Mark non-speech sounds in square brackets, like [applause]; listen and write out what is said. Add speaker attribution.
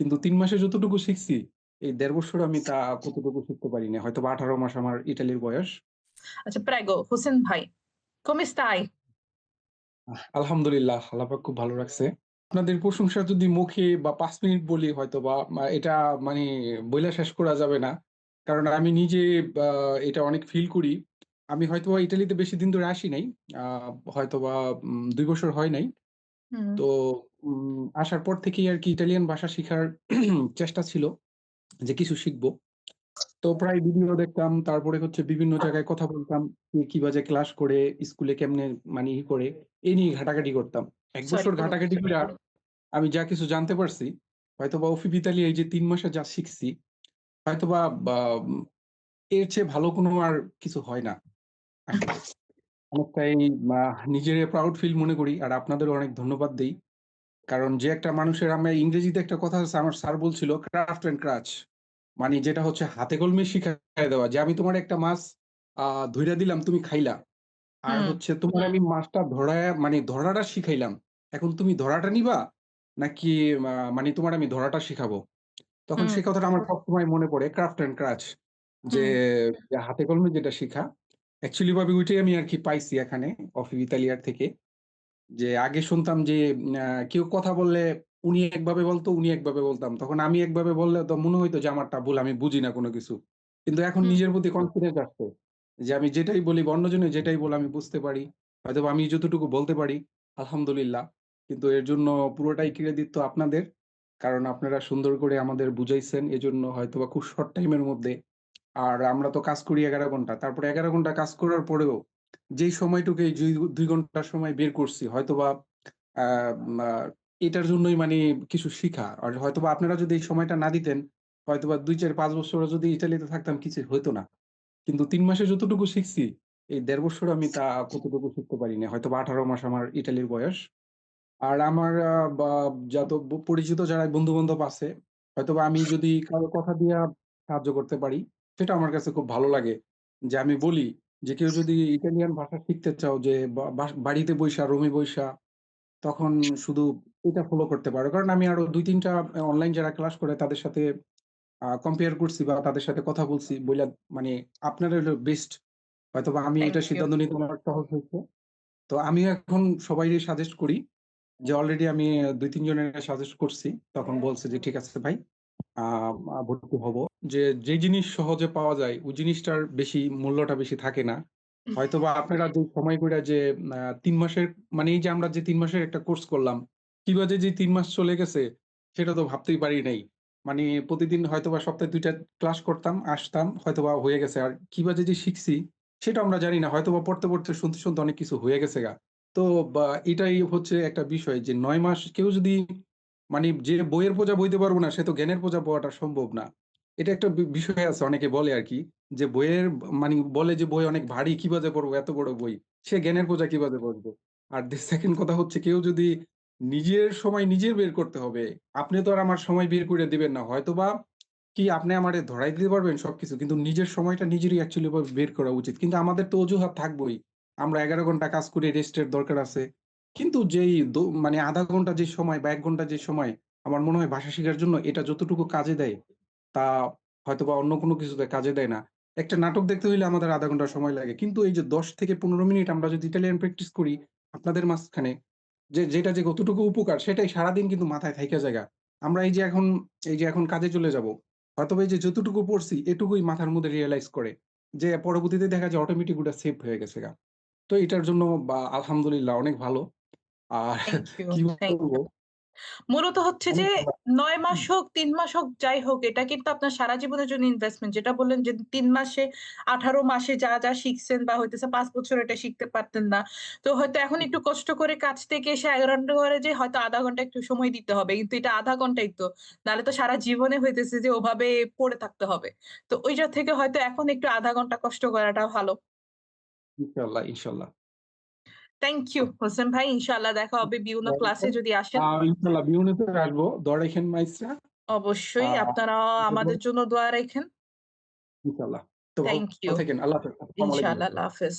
Speaker 1: কিন্তু ৩ মাসে যতটুকু শিখছি, এই ১.৫ বছর আমি তা কতটুকু শিখতে পারি নাই। হয়তোবা ১৮ মাস আমার ইতালির বয়স।
Speaker 2: আচ্ছা prego, হোসেন ভাই?
Speaker 1: আহ আলহামদুলিল্লাহ, আল্লাহ খুব ভালো রাখছে। আপনাদের প্রশংসা যদি মুখে বা ৫ মিনিট বলি হয়তোবা মা এটা মানে বইলা শেষ করা যাবে না। কারণ আমি নিজে এটা অনেক ফিল করি। আমি হয়তোবা ইটালিতে বেশি দিন ধরে আসি নাই। আ হয়তোবা দুই বছর হয় নাই। তো আসার পর থেকেই আর কি ইটালিয়ান ভাষা শিখার [clears throat] চেষ্টা ছিল যে কিছু শিখব। তো প্রায় ভিডিও দেখতাম। তারপরে হচ্ছে বিভিন্ন জায়গায় কথা বলতাম। কে বাজে ক্লাস করে, স্কুলে কেমনে মানে ই করে, এই নিয়ে ঘাটাঘাটি করতাম। ১
Speaker 2: সরি
Speaker 1: বছর ঘাটাঘাটি কইরা আমি যা কিছু জানতে পারছি, হয়তোবা অফিপ ইতালি এই যে তিন মাসে যা শিখছি, হয়তোবা বা এর চেয়ে ভালো কোনো আর কিছু হয় না। অনেকটাই নিজেরে প্রাউড ফিল মনে করি। আর আপনাদেরও অনেক ধন্যবাদ দেই। কারণ যে একটা মানুষের আমরা ইংরেজিতে একটা কথা আছে আমার স্যার বলছিল craft and ক্রাচ মানে যেটা হচ্ছে হাতে কলমে শিখাইয়া দেওয়া। যে আমি তোমার একটা মাছ আ ধইরা দিলাম, তুমি খাইলা। আর হচ্ছে তোমার আমি মাছটা ধরায়া মানে ধরাটা শিখাইলাম। এখন তুমি ধরাটা নিবা? নাকি মানে তোমার আমি ধরাটা শিখাবো? তখন। সেই কথাটা আমার সবসময় মনে পড়ে craft and ক্রাচ যে হাতে কলমে যেটা শিখা। অ্যাকচুয়ালি ভাবে ওইটাই আমি আর কি পাইছি এখানে অফিপ ইতালিয়ার থেকে। যে আগে শুনতাম যে কেউ কথা বললে উনি একভাবে বলতো, উনি একভাবে বলতাম। তখন আমি একভাবে বললে তো মনে হইতো যে আমারটা ভুল, আমি বুঝি না কোনো কিছু। কিন্তু এখন নিজের প্রতি কনফিডেন্স আসছে। যে আমি যেটাই বলি বা অন্যজনে যেটাই বলে আমি বুঝতে পারি। হয়তোবা আমি যতটুকু বলতে পারি আলহামদুলিল্লাহ। কিন্তু এর জন্য পুরোটাই ক্রেডিট তো আপনাদের। কারণ আপনারা সুন্দর করে আমাদের বুঝাইছেন। এজন্য হয়তোবা খুব শর্ট টাইম এর মধ্যে আর আমরা তো কাজ করি ১১ ঘণ্টা। তারপরে ১১ ঘণ্টা কাজ করার পরেও যেই সময়টুকু এই দুই ২ ঘণ্টা সময় বের করছি হয়তোবা এটার জন্যই মানে কিছু শিখা। আর হয়তোবা আপনারা যদি এই সময়টা না দিতেন, হয়তোবা ২, ৪, ৫ বছরও যদি ইতালিতে থাকতাম কিছু হইতো না। কিন্তু তিন মাসে যতটুকু শিখছি, এই দেড় বছর আমি তা কতটুকু শিখতে পারি নাই। হয়তোবা ১৮ মাস আমার ইটালির বয়স। আর আমার যত পরিচিত যারা বন্ধু-বান্ধব আছে, হয়তোবা আমি যদি কারও কথা দিয়ে সাহায্য করতে পারি, সেটা আমার কাছে খুব ভালো লাগে। যে আমি বলি যে কেউ যদি ইটালিয়ান ভাষা শিখতে চাও যে বা বাস বাড়িতে বইসা, রুমে বইসা তখন শুধু এটা ফলো করতে পারো। কারণ আমি আরও ২-৩ টা আ অনলাইন যারা ক্লাস করে তাদের সাথে আ কম্পেয়ার করছি বা তাদের সাথে কথা বলছি। বইলা মানে আপনারা হইল বেস্ট। হয়তোবা আমি এটা। সিদ্ধান্ত নিতে আমার সহজ হইছে। তো আমিও এখন সবাইরই সাজেস্ট করি। যে অলরেডি আমি ২-৩ জনের সাজেস্ট করছি। তখন বলছে যে ঠিক আছে ভাই। ভর্তি হব। যে, যে জিনিস সহজে পাওয়া যায় ওই জিনিসটার বেশি মূল্যটা বেশি থাকে না। হয়তোবা আপনারা যে সময় করে যে ৩ মাসের মানে এই যে আমরা যে তিন মাসের একটা কোর্স করলাম, কীভাবে যে তিন মাস চলে গেছে সেটা তো ভাবতেই পারি নাই। মানে প্রতিদিন হয়তোবা সপ্তাহে দুইটা ক্লাস করতাম, আসতাম হয়তোবা হয়ে গেছে। আর কীভাবে যে শিখছি সেটা আমরা জানি না। হয়তোবা পড়তে, পড়তে শুনতে, শুনতে অনেক কিছু হয়ে গেছে গা। তো বা এটাই হচ্ছে একটা বিষয় যে নয় মাস কেউ যদি মানে যে বইয়ের বোঝা বইতে পারব না, সে তো জ্ঞানের বোঝা বওয়াটা সম্ভব না। এটা একটা বি, বিষয় আছে, অনেকে বলে আরকি। যে বইয়ের মানি বলে যে বই অনেক ভারী কীভাবে পড়ব, এত বড় বই। সে জ্ঞানের বোঝা কীভাবে পড়বে? আর second কথা হচ্ছে কেউ যদি নিজের সময় নিজের বের করতে হবে। আপনি তো আর আমার সময় বের করে দিবেন না। হয়তোবা কি আপনি আমারে ধরাই দিতে পারবেন সবকিছু। কিন্তু নিজের সময়টা নিজেরই অ্যাকচুয়ালি বের করা উচিত। কিন্তু আমাদের তো অজুহাত থাকবই। আমরা ১১ ঘণ্টা কাজ করি রেস্টের দরকার আছে। কিন্তু যেই মানে আধা ঘণ্টা যে সময় বা এক ঘণ্টা যে সময় আমার মনে হয় ভাষা শিখার জন্য এটা যতটুকু কাজে দেয়, তা হয়তোবা অন্য কোনো কিছুতে কাজে দেয় না। একটা নাটক দেখতে হইলে আমাদের ০.৫ ঘণ্টা সময় লাগে। কিন্তু এই যে ১০ থেকে ১৫ মিনিট আমরা যদি ইটালিয়ান প্র্যাকটিস করি আপনাদের মাঝখানে, যে যেটা যে কতটুকু উপকার সেটাই সারাদিন কিন্তু মাথায় থাইকা জায়গা আমরা এই যে এখন এই যে এখন কাজে চলে যাব হয়তো এই যে যতটুকু পড়ছি এটুকুই মাথার মধ্যে রিয়েলাইজ করে। যে পরবর্তীতে দেখা যায় অটোমেটিক ওটা সেভ হয়ে গেছে গা। তো এটার জন্য বা আলহামদুলিল্লাহ অনেক ভালো। আর
Speaker 2: থ্যাংক ইউ, [laughs]
Speaker 1: কি
Speaker 2: থ্যাংক
Speaker 1: বলব?
Speaker 2: মূলত হচ্ছে যে [unintelligible] নয় মাস হোক, তিন মাস হোক, যাই হোক এটা কিন্তু আপনার সারা জীবনের জন্য ইনভেস্টমেন্ট। যেটা বললেন যে তিন মাসে ১৮ মাসে যা, যা শিখছেন বা হইতেছে ৫ বছর এটা শিখতে পারতেন না। তো হয়তো এখন একটু কষ্ট করে কাজ থেকে এসে ১১ ঘণ্টা করে যে হয়তো আধা ঘণ্টা একটু সময় দিতে হবে। কিন্তু এটা আধা ঘন্টাই তো। নাহলে তো সারা জীবনে হইতেছে যে ওভাবে পড়ে থাকতে হবে। তো ওইটা থেকে হয়তো এখন একটু আধা ঘণ্টা কষ্ট করাটা ভালো।
Speaker 1: ইনশাআল্লাহ, ইনশাআল্লাহ।
Speaker 2: থ্যাংক ইউ হোসেন ভাই। ইনশাআল্লাহ দেখা হবে বিউনো ক্লাসে যদি আসেন।
Speaker 1: ইনশাআল্লাহ বিউনোতে আসব। দোয়া রাইখেন মাইসরা।
Speaker 2: অবশ্যই আপনারা আমাদের জন্য দোয়া রাখেন
Speaker 1: ইনশাআল্লাহ। তো
Speaker 2: থ্যাংক ইউ। ইনশাআল্লাহ আল্লাহ হাফেজ।